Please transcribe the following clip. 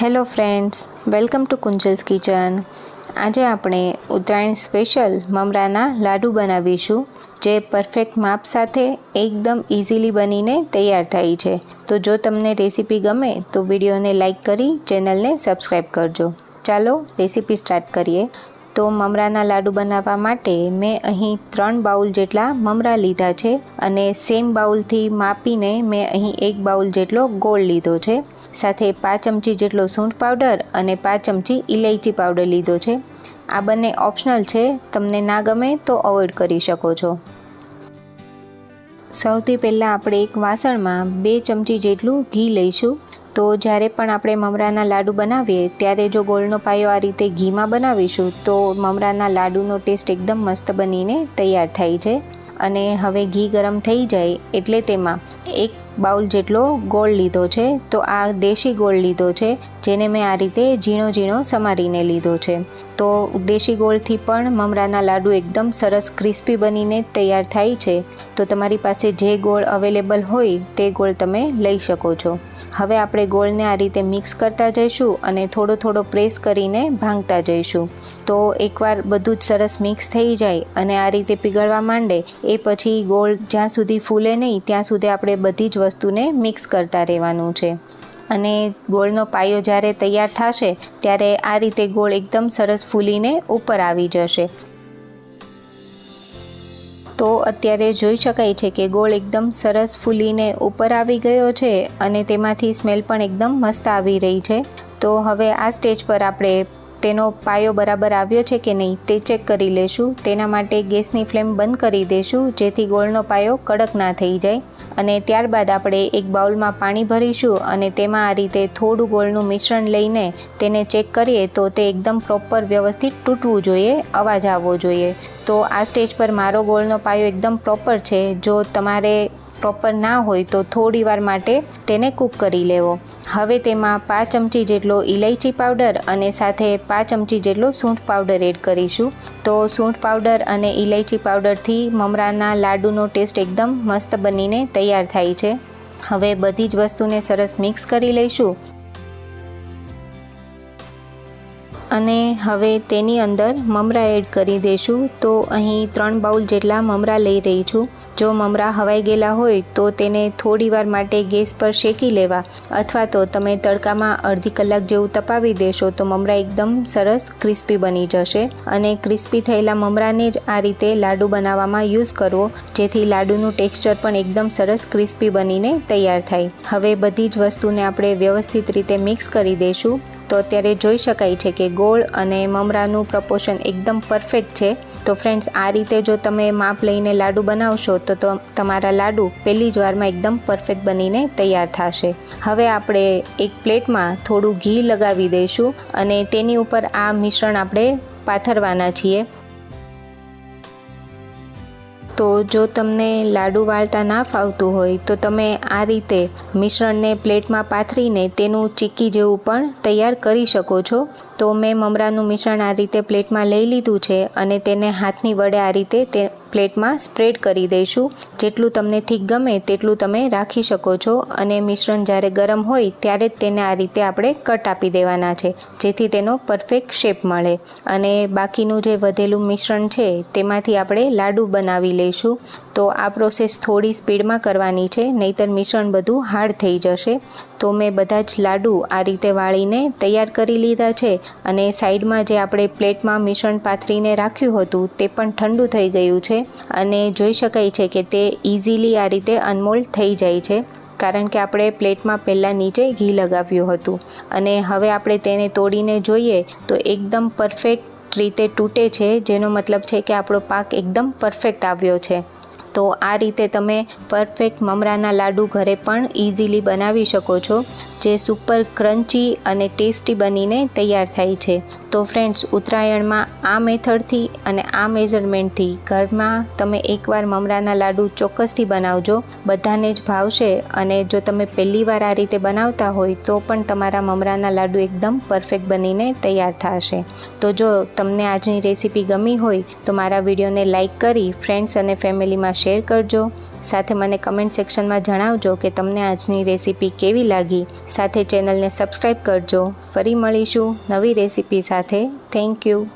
Hello friends, welcome to Kunjal's kitchen. આજે આપણે Uttarayan special મમરાના લાડુ બનાવીશું, જે પરફેક્ટ માપ સાથે એકદમ ઇઝીલી બનીને તૈયાર થાય છે. તો જો તમને રેસીપી ગમે, તો વિડીયોને લાઇક કરી ચેનલને સબસ્ક્રાઈબ કરજો. ચાલો રેસીપી સ્ટાર્ટ કરીએ. તો મમરાના લાડુ બનાવવા માટે મેં અહીં ત્રણ બાઉલ જેટલા મમરા લીધા છે અને સેમ બાઉલથી માપીને મેં અહીં એક બાઉલ જેટલો ગોળ લીધો છે. સાથે પાંચ ચમચી જેટલો સૂંઠ પાવડર અને પાંચ ચમચી ઇલાયચી પાવડર લીધો છે. આ બંને ઓપ્શનલ છે, તમને ના ગમે તો અવોઇડ કરી શકો છો. સૌથી પહેલાં આપણે એક વાસણમાં બે ચમચી જેટલું ઘી લઈશું. તો જ્યારે પણ આપણે મમરાના લાડુ બનાવીએ, ત્યારે જો ગોળનો પાયો આ રીતે ઘીમાં બનાવીશું, તો મમરાના લાડુનો ટેસ્ટ એકદમ મસ્ત બનીને તૈયાર થાય છે. અને હવે ઘી ગરમ થઈ જાય એટલે તેમાં એક બાઉલ જેટલો ગોળ લીધો છે, તો આ દેશી ગોળ લીધો છે, જેને મેં આ રીતે ઝીણો ઝીણો સમારીને લીધો છે. તો દેશી ગોળથી પણ મમરાના લાડુ એકદમ સરસ ક્રિસ્પી બનીને તૈયાર થાય છે. તો તમારી પાસે જે ગોળ અવેલેબલ હોય, તે ગોળ તમે લઈ શકો છો. હવે આપણે ગોળને આ રીતે મિક્સ કરતા જઈશું અને થોડો થોડો પ્રેસ કરીને ભાંગતા જઈશું. તો એકવાર બધું જ સરસ મિક્સ થઈ જાય અને આ રીતે પીગળવા માંડે, એ પછી ગોળ જ્યાં સુધી ફૂલે નહીં, ત્યાં સુધી આપણે બધી જ વસ્તુને મિક્સ કરતા રહેવાનું છે. અને ગોળનો પાયો જ્યારે તૈયાર થશે, ત્યારે આ રીતે ગોળ એકદમ સરસ ફૂલીને ઉપર આવી જશે. તો અત્યારે જોઈ શકાય છે કે ગોળ એકદમ સરસ ફૂલીને ઉપર આવી ગયો છે અને તેમાંથી સ્મેલ પણ એકદમ મસ્ત આવી રહી છે. તો હવે આ સ્ટેજ પર આપણે તેનો પાયો બરાબર આવ્યો છે કે નહીં તે ચેક કરી લેશું. તેના માટે ગેસની ફ્લેમ બંધ કરી દઈશું જેથી ગોળનો પાયો કડક ના થઈ જાય. અને ત્યારબાદ આપણે એક બાઉલમાં પાણી ભરીશું અને તેમાં આ રીતે થોડું ગોળનું મિશ્રણ લઈને તેને ચેક કરીએ તો તે એકદમ પ્રોપર વ્યવસ્થિત તૂટવું જોઈએ, અવાજ આવવો જોઈએ. તો આ સ્ટેજ પર મારો ગોળનો પાયો એકદમ પ્રોપર છે. જો તમારે પ્રોપર ના હોય તો થોડી વાર માટે તેને કૂક કરી લેવો. હવે તેમાં પાંચ ચમચી જેટલો ઇલાયચી પાવડર અને સાથે પાંચ ચમચી જેટલો સૂંઠ પાવડર એડ કરીશું. તો સૂંઠ પાવડર અને ઇલાયચી પાવડરથી મમરાના લાડુનો ટેસ્ટ એકદમ મસ્ત બનીને તૈયાર થાય છે. હવે બધી જ વસ્તુને સરસ મિક્સ કરી લઈશું. અને હવે તેની અંદર મમરા એડ કરી દઈશું તો અહીં ત્રણ બાઉલ જેટલા મમરા લઈ રહી છું. જો મમરા હવાઈ ગયેલા હોય તો તેને થોડી વાર માટે ગેસ પર શેકી લેવા. અથવા તો તમે તડકામાં અડધી કલાક જેવું તપાવી દેશો તો મમરા એકદમ સરસ ક્રિસ્પી બની જશે. અને ક્રિસ્પી થયેલા મમરાને જ આ રીતે લાડુ બનાવવામાં યુઝ કરવો, જેથી લાડુનું ટેક્સચર પણ એકદમ સરસ ક્રિસ્પી બનીને તૈયાર થાય. હવે બધી જ વસ્તુને આપણે વ્યવસ્થિત રીતે મિક્સ કરી દઈશું તો અત્યારે જોઈ શકાય છે કે ગોળ અને મમરાનું પ્રપોર્શન એકદમ પરફેક્ટ છે. તો ફ્રેન્ડ્સ આ રીતે જો તમે માપ લઈને લાડુ બનાવશો, તો તમારા લાડુ પહેલી જ વારમાં એકદમ પરફેક્ટ બનીને તૈયાર થશે. હવે આપણે એક પ્લેટમાં થોડું ઘી લગાવી દઈશું અને તેની ઉપર આ મિશ્રણ આપણે પાથરવાના છીએ. તો જો તમને લાડુ વાળતા ના ફાવતું હોય, તો તમે આ રીતે મિશ્રણને પ્લેટમાં પાથરીને તેનું ચીક્કી જેવું પણ તૈયાર કરી શકો છો. તો મેં મમરાનું મિશ્રણ આ રીતે પ્લેટમાં લઈ લીધું છે અને તેને હાથની વડે આ રીતે તે પ્લેટમાં સ્પ્રેડ કરી દઈશું. જેટલું તમને થીક ગમે તેટલું તમે રાખી શકો છો અને મિશ્રણ જ્યારે ગરમ હોય ત્યારે જ તેને આ રીતે આપણે કટ આપી દેવાના છે, જેથી તેનો પરફેક્ટ શેપ મળે. અને બાકીનું જે વધેલું મિશ્રણ છે તેમાંથી આપણે લાડુ બનાવી લઈશું. તો આ પ્રોસેસ થોડી સ્પીડમાં કરવાની છે, નહીતર મિશ્રણ બધું હાર્ડ થઈ જશે. તો મેં બધા જ લાડુ આ રીતે વાળીને તૈયાર કરી લીધા છે અને સાઈડમાં જે આપણે પ્લેટમાં મિશ્રણ પાથરીને રાખ્યું હતું તે પણ ઠંડુ થઈ ગયું છે અને જોઈ શકાય છે કે તે ઇઝીલી આ રીતે અનમોલ્ડ થઈ જાય છે કારણ કે આપણે પ્લેટમાં પહેલાં નીચે ઘી લગાવ્યું હતું. અને હવે આપણે તેને તોડીને જોઈએ તો એકદમ પરફેક્ટ રીતે તૂટે છે, જેનો મતલબ છે કે આપણો પાક એકદમ પરફેક્ટ આવ્યો છે. તો આ રીતે તમે પરફેક્ટ મમરાના લાડુ ઘરે પણ ઇઝીલી બનાવી શકો છો. જે સુપર ક્રન્ચી અને ટેસ્ટી બનીને તૈયાર થાય છે. તો ફ્રેન્ડ્સ ઉત્તરાયણમાં આ મેથડથી અને આ મેઝરમેન્ટથી ઘરમાં તમે એકવાર મમરાના લાડુ ચોક્કસથી બનાવજો. બધાને જ ભાવશે અને જો તમે પહેલી વાર આ રીતે બનાવતા હોય તો પણ તમારા મમરાના લાડુ એકદમ પરફેક્ટ બનીને તૈયાર થશે. તો જો તમને આજની રેસીપી ગમી હોય તો મારા વિડીયોને લાઇક કરી ફ્રેન્ડ્સ અને ફેમિલીમાં શેર કરજો. સાથે મને કમેન્ટ સેક્શનમાં જણાવજો કે તમને આજની રેસીપી કેવી લાગી. સાથે ચેનલને સબસ્ક્રાઈબ કરજો. ફરી મળીશું નવી રેસીપી સાથે. Thank you